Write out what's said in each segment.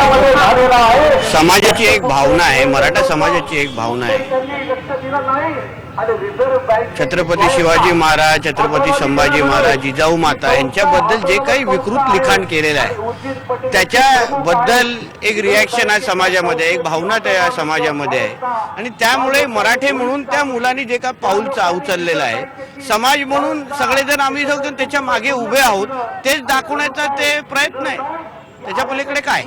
जंगलामध्ये झालेला आहे. समाजाची एक भावना आहे मराठा समाजाची एक भावना आहे. छत्रपती शिवाजी महाराज छत्रपती संभाजी महाराज जिजाऊ माता यांच्याबद्दल जे काही विकृत लिखाण केलेलं आहे त्याच्याबद्दल एक रिॲक्शन आहे समाजामध्ये एक भावना त्या समाजामध्ये आहे. आणि त्यामुळे मराठे म्हणून त्या मुलांनी जे काय पाऊल चा- उचललेलं आहे. समाज म्हणून सगळेजण आम्ही सगळे त्याच्यामागे उभे आहोत तेच दाखवण्याचा ते प्रयत्न आहे. त्याच्या पलीकडे काय?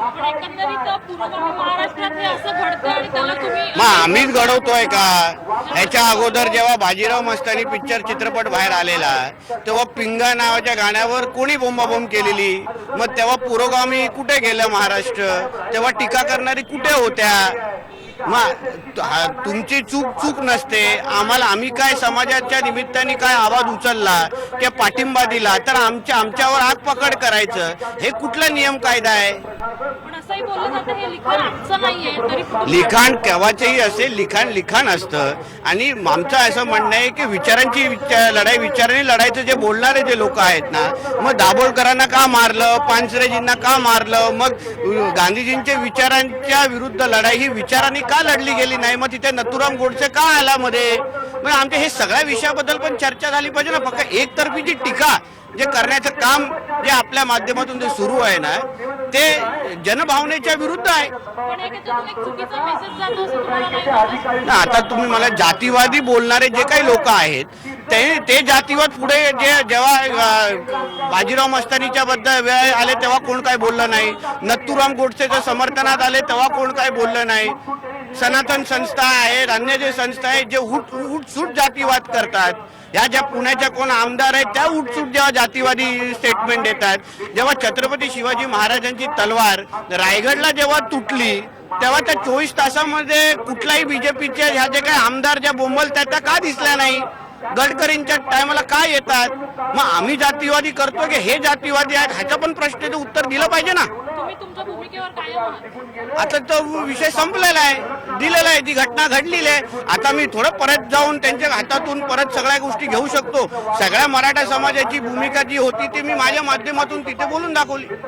मग आम्हीच घडवतोय का? ह्याच्या अगोदर जेव्हा बाजीराव मस्तानी पिक्चर चित्रपट बाहेर आलेला तेव्हा पिंगा नावाच्या गाण्यावर कोणी बोंबाबोंब केलेली? मग तेव्हा पुरोगामी कुठे गेलं महाराष्ट्र? तेव्हा टीका करणारी कुठे होत्या? मग तुमची चूक चूक नसते. आम्हाला आम्ही काय समाजाच्या निमित्ताने काय आवाज उचलला किंवा पाठिंबा दिला तर आमच्या आमच्यावर आग पकड करायचं. हे कुठला नियम कायदा आहे? असंही बोललं जातं हे लिखाण आमचं नाहीये तरी लिखाण केव्हाचेही असेल लिखाण लिखाण असतं. आणि आमचं असं म्हणणं आहे की विचारांची विचार लढाई विचारांनी लढायचं जे बोलणारे जे लोक आहेत ना मग दाभोळकरांना का मारलं पानसरेजींना का मारलं मग गांधीजींच्या विचारांच्या विरुद्ध लढाई ही विचारांनी का लढली गेली नाही? मग तिथे नथुराम गोडसे का आला मध्ये? मग आमच्या हे सगळ्या विषयाबद्दल पण चर्चा झाली पाहिजे ना फक्त एकतर्फी जी टीका जे करण्याचं काम जे आपल्या माध्यमातून जे सुरू आहे ना ते जनभावनेच्या विरुद्ध आहे पण एक याच्यातून एक चुकीचा मेसेज जातो असं तुम्हाला नाही वाटत? ना आता तुम्ही मला जातीवादी बोलणारे जे काही लोक आहेत ते ते जातीवाद पुढे जे जेव्हा बाजीराव मस्तानीच्या बद्दल वेळ आले तेव्हा कोण काय बोललं नाही. नत्थुराम गोडसेच्या समर्थनात आले तेव्हा कोण काय बोललं नाही. सनातन संस्था आहेत अन्य जे संस्था आहेत जे उठ उठसूट जातीवाद करतात ह्या ज्या पुण्याच्या कोण आमदार आहेत त्या उठसूट जेव्हा जातीवादी स्टेटमेंट देतात जेव्हा छत्रपती शिवाजी महाराजांची तलवार रायगडला जेव्हा तुटली तेव्हा त्या चोवीस तासामध्ये कुठलाही बीजेपीच्या ह्या जे काही आमदार ज्या बोंबल त्या का दिसल्या नाही? गडकरींच्या टायमाला काय येतात? मग आम्ही जातीवादी करतो की हे जातीवादी आहेत? ह्याचं पण प्रश्नाचं उत्तर दिलं पाहिजे ना. तुम्ही तुमच्या भूमिकेवर कायम आहात. आता तो विषय संपलेला आहे. दिलेला आहे. ती घटना घडलेली आहे. आता मी थोडं परत जाऊन त्यांच्या हातातून परत सगळ्या गोष्टी घेऊ शकतो. सगळ्या मराठा समाजाची भूमिका जी होती ती मी माझ्या माध्यमातून तिथे बोलून दाखवली.